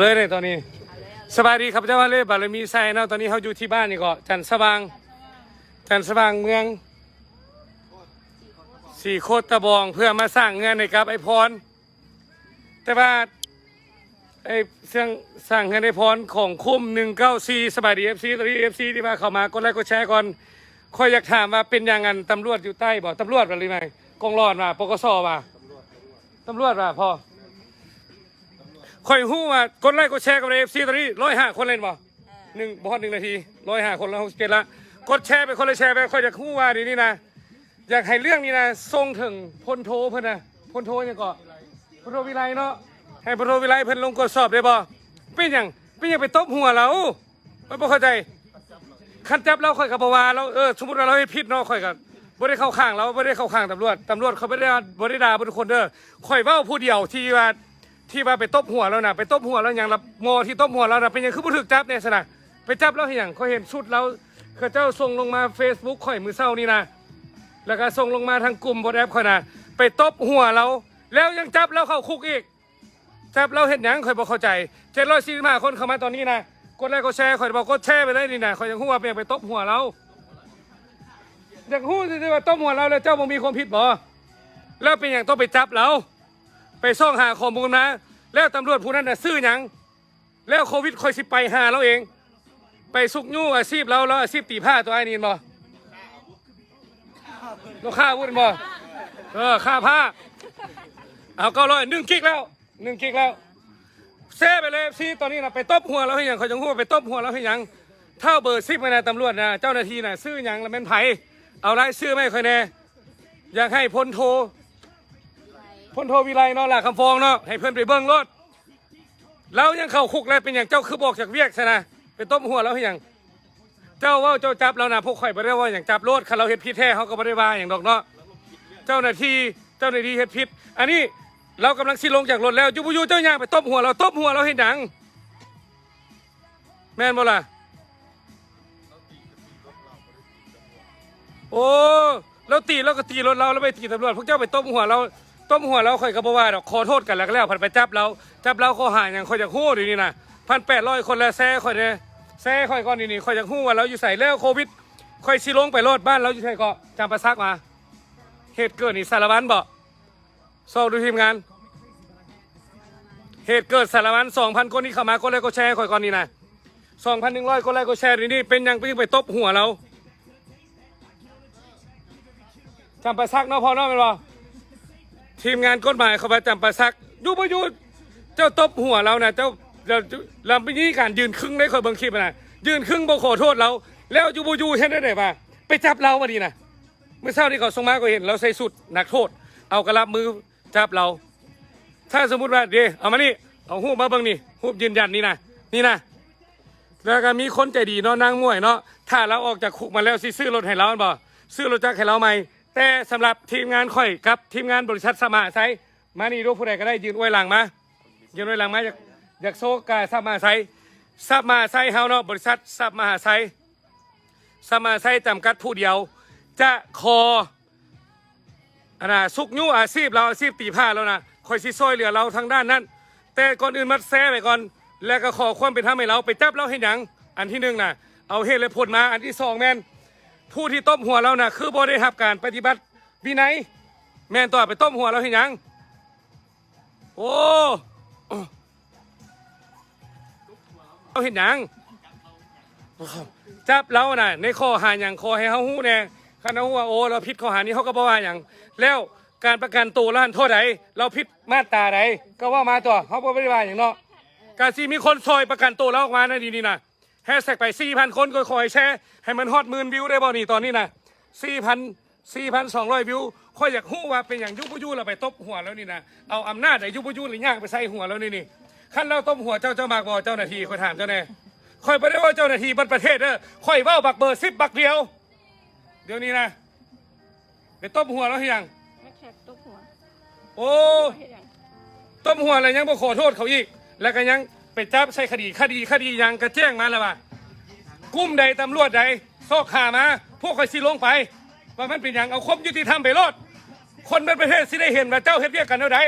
เลยเนี่ยตอนนี้สบายดีครับเจ้าว่าเลยบารมีไซเนาะตอนนี้เขาอยู่ที่บ้านนี่ก็จันสว่าง จันสว่างเมืองสี่โคตรตะบองเพื่อมาสร้างเงินให้กับไอพร แต่ว่าไอเสียงสร้างเงินไอพรของคุ้มหนึ่งเก้าสี่สบายดีเอฟซีตอนนี้เอฟซีที่มาเข้ามากดไลค์กดแชร์ก่อนคอยอยากถามว่าเป็นยังไงตำรวจอยู่ใต้บ่ตำรวจอะไรไหมกองรอดมาปกสมาตำรวจมาพอ คอยหู้ว่ากดไลค์กดแชร์กับเอฟซีตอนนี้ร้อยห้าคนเล่นบ่หนึ่งบอสหนึ่งนาทีร้อยห้าคนแล้วหกสิบเจ็ดละกดแชร์ไปคนละแชร์ไปคอยอยากหู้ว่าดีนี่นะอยากให้เรื่องนี้นะส่งถึงพลโทเพิ่นนะพลโทยังก็พลโทวิไลเนาะให้พลโทวิไลเพิ่นลงกดสอบได้บ่เป็นหยังเป็นหยังไปตบหัวเราไม่บ่เข้าใจคันจับเราค่อยกับบ่ว่าเราเออสมมติว่าเราให้ผิดเนาะค่อยกับบ่ได้เข้าข้างเราบ่ได้เข้าข้างตำรวจตำรวจเขาไม่ได้บ่ได้ด่าบ่ทุกคนเด้อค่อยเว้าผู้เดียวที่ว่า ที่ว่าไปตบหัวแล้วนะไปตบหัวแล้วอย่างละโมที่ตบหัวแล้วนะเป็นยังคือผู้ถูกจับเนี่ยสนะไปจับแล้วเห็นอย่างเขาเห็นชุดแล้วเขาเจ้าส่งลงมา Facebook ข่อยมือเศร้านี่นะแล้วก็ส่งลงมาทางกลุ่มบอดแอปข่อยนะไปตบหัวเราแล้วยังจับแล้วเข้าคุกอีก จับแล้วเห็นอย่างข่อยบอกเข้าใจเจ็ดร้อยสี่สิบห้าคนเข้ามาตอนนี้นะกดไลค์กดแชร์ข่อยบอกกดแชร์ไปเลยนี่นะข่อยยังหัวาเป็นหยังไปตบหัวเราอยากหู้ที่ว่าตบหัวเราแล้วเจ้าบ่มีความผิดบ่แล้วเป็นอย่างต้องไปจับเรา ไปซ่องหาข้อมูลมาแล้วตำรวจผู้นั้นน่ะซื่อหยัง แล้วโควิดคอยสิไปหาเราเอง ไปสุกยู่อาชีพเราแล้วอาชีพตีผ้าตัวไอ้นี่บ่เราฆ่าอาวุธบ่เออฆ่าผ้า เอาเก้าร้อยหนึ่งกิกแล้วหนึ่งกิกแล้วเซ่ไปเลยซีตอนนี้นะไปตบหัวเราให้หยังเขาจังหัวไปตบหัวเราให้หยังเท่าเบอร์ซิปมานะตำรวจนะเจ้าหน้าที่นะซื่อหยังแล้วเป็นไผเอาไรซื่อไม่ค่อยแน่อยากให้พลโท พลโทวิไลเนาะล่ะคำฟองเนาะให้เพื่อนไปเบิ้งรถแล้วยังเข้าคุกแล้วเป็นอย่างเจ้าคือบอกจากเวียกใช่นะไปต้มหัวแล้วให้หยังเจ้าว่าเจ้าจับแล้วนะพวกข่อยไม่ได้ว่าอย่างจับรถคันเราเฮ็ดผิดแท้เขาก็ไม่ได้ว่าอย่างดอกเนาะเจ้าหน้าที่เจ้าหน้าที่เฮ็ดผิดอันนี้เรากำลังสิลงจากรถแล้วยูบุยูเจ้ายางไปต้มหัวเราต้มหัวเราเห็นหยัง แม่นบ่ล่ะโอ้เราตีเราก็ตีรถเราแล้วไปตีตำรวจพวกเจ้าไปต้มหัวเรา ต้มหัวเราค่อยกระบว่าดอกขอโทษกันแล้วก็แล้วผันไปจับเราจับเราข้อหาอย่างค่อยจากหู้ดีนี่นะพันแปดร้อยคนแล้วแซ่ค่อยเนี่ยแซ่ค่อยก่อนนี่นี่ค่อยจากหู้ว่าเราอยู่ใส่แล้วโควิดค่อยชิลงไปโลดบ้านเราอยู่ใส่เกาะจำปาซักมา เหตุเกิดนี่สารวัตรบ่สอบดูทีมงาน เหตุเกิดสารวัตรสองพันคนที่เข้ามาก็เลยก็แชร์ค่อยก่อนนี่นะสองพันหนึ่งร้อยคนแรกก็แชร์นี่นี่เป็นยังไปตบหัวเราจำปาซักเนาะพอเนาะเป็นบ่ ทีมงานกฎหมายเขาประจำประซักยูบอยูเจ้าตบหัวเรานะเจ้าเราเราไม่ยี่การยืนครึ่งได้คอยเบิ่งคลิปนะยืนครึ่งบ่ขอโทษเรา แล้วยูบอยูเห็นได้ไหนปะไปจับเรามาดีนะเมื่อเช้าที่เขาส่งมาก็เห็น เราใส่สุดหนักโทษ เอากระลับมือจับเรา ถ้าสมมุติว่าเดเอามานี่เอาหูมาเบิ่งนี่หูยืนยันนี่นะนี่นะแล้วก็มีคนใจดีเนาะนางมวยเนาะถ้าเราออกจากคุกมาแล้วซื้อรถให้เราบ่ซื้อรถจักรให้เราไหม แต่สำหรับทีมงานข่อยกับทีมงานบริษัทสมาไซมานี่ดูผู้ใดก็ได้ยืนอวยหลังมายืนอวยหลังมาอยากอยากโซกาซับมาไซซับมาไซเฮาเนาะบริษัทซับมาไซสมาไซจำกัดผู้เดียว จะคออันน่ะสุกยู่อาชีพเราอาชีพตีผ้าแล้วนะคอยซิซอยเหลือเราทางด้านนั้น แต่ก่อนอื่นมัดแซ่ไปก่อน แล้วก็ขอความเป็นธรรมให้เราไปจับเราให้หยังอันที่หนึ่งน่ะเอาเหตุและผลมาอันที่สองแม่น ผู้ที่ต้มหัวเราน่ะ คือบ่ได้รับการปฏิบัติวินัยแม่นต่อไปต้มหัวเราเห็นยัง โอ้เราเห็นยังจับเราน่ะ ในข้อหาอย่างข้อให้เขาหู้แน่คันเขาหู้ว่าโอ้เราผิดข้อหานี้เขาก็บอกว่าอย่าง แล้วการประกันตัวล้านโทษใดเราผิดมาตราใดก็ว่ามาตัวเขาบ่ได้ว่าอย่างเนาะการที่มีคนซอยประกันตัวเราออกมานะดีนี่นะ แฮชแท็กไป4,000คนก็คอยแชร์ให้มันฮอตหมื่นวิวได้บ่นี่ตอนนี้นะ4,000 4,200วิวคอยอยากฮู้ว่าเป็นอย่างยุบยุเราไปตบหัวแล้วนี่นะเอาอำนาจไอ้ยุบยุหรือย่างไปใส่หัวแล้วนี่นี่ขั้นเราตบหัวเจ้าเจ้ามากบ่เจ้าหน้าที่คอยถามเจ้าแน่คอยไปได้ว่าเจ้าหน้าที่บัตรประเทศเด้อคอยเว่าบักเบอร์ซิบบักเดียว เดี๋ยวนี้นะไปตบหัวแล้วให้ยังแฮชแท็กตุ๊กหัว โอ้เฮ็ดหยังต้มหัวอะไรยังบ่ขอโทษเขาอีก แล้วก็ยัง ไปจับใส่คดีคดีคดียังกระแจ้งมาแล้วว่ากุ้มใดตำรวจใดซอกขามา พวกคอยสิลงไป ว่ามันเป็นอย่างเอาคมยุติธรรมไปรอดคนในประเทศสิได้เห็นว่าเจ้าเฮ็ดเรียกกันเท่าใด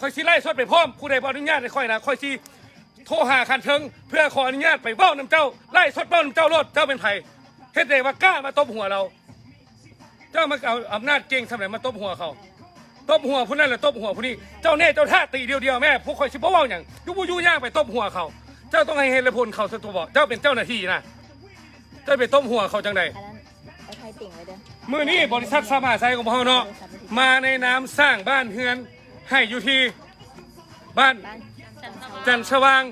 คอยสิไล่สดไปพร้อมผู้ใดบอนุญาตให้ค่อยนะค่อยสิโทรหาคันเทิง เพื่อขออนุญาตไปเบ้าน้ำเจ้าไล่สดเบ้าน้ำเจ้ารถเจ้าเป็นไผ่เฮ็ดได้ว่ากล้ามาตบหัวเรา เจ้ามาเอาอำนาจเก่งสำหรับมาตบหัวเขา ตบหัวผู้นั้นแหละตบหัวผู้นี้ เจ้าเน่เจ้าท่าตีเดียวเดียวๆแม่พวกคอยชิบเว้าอย่างยุบยุย่างไปตบหัวเขา เจ้าต้องให้เฮลพลเขาสตัวบอกเจ้าเป็นเจ้าหน้าที่นะเจ้าไปตบหัวเขาจังใดอันนั้นไอ้ไทยติ่งไว้เด้อเมื่อนี้บริษัทสมาไซของพวกเราเนาะมาในน้ำสร้างบ้านเฮือน ให้อยู่ที่บ้านบ้านจันทร์สว่าง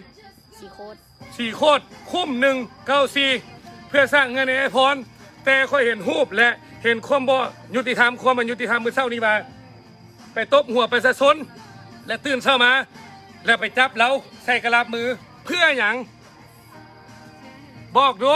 สีโคตรสี่โคตรคุ้มหนึ่งเก้าสี่เพื่อสร้างเงินในไอพรแต่ค่อยเห็นรูปและเห็นความบ่ยุติธรรมความมันยุติธรรมมือเศร้านี้มา ไปตบหัวไปสะชนและตื่นเช้ามา แล้วไปจับเราใส่กระลาบมือเพื่ออย่างบอกดู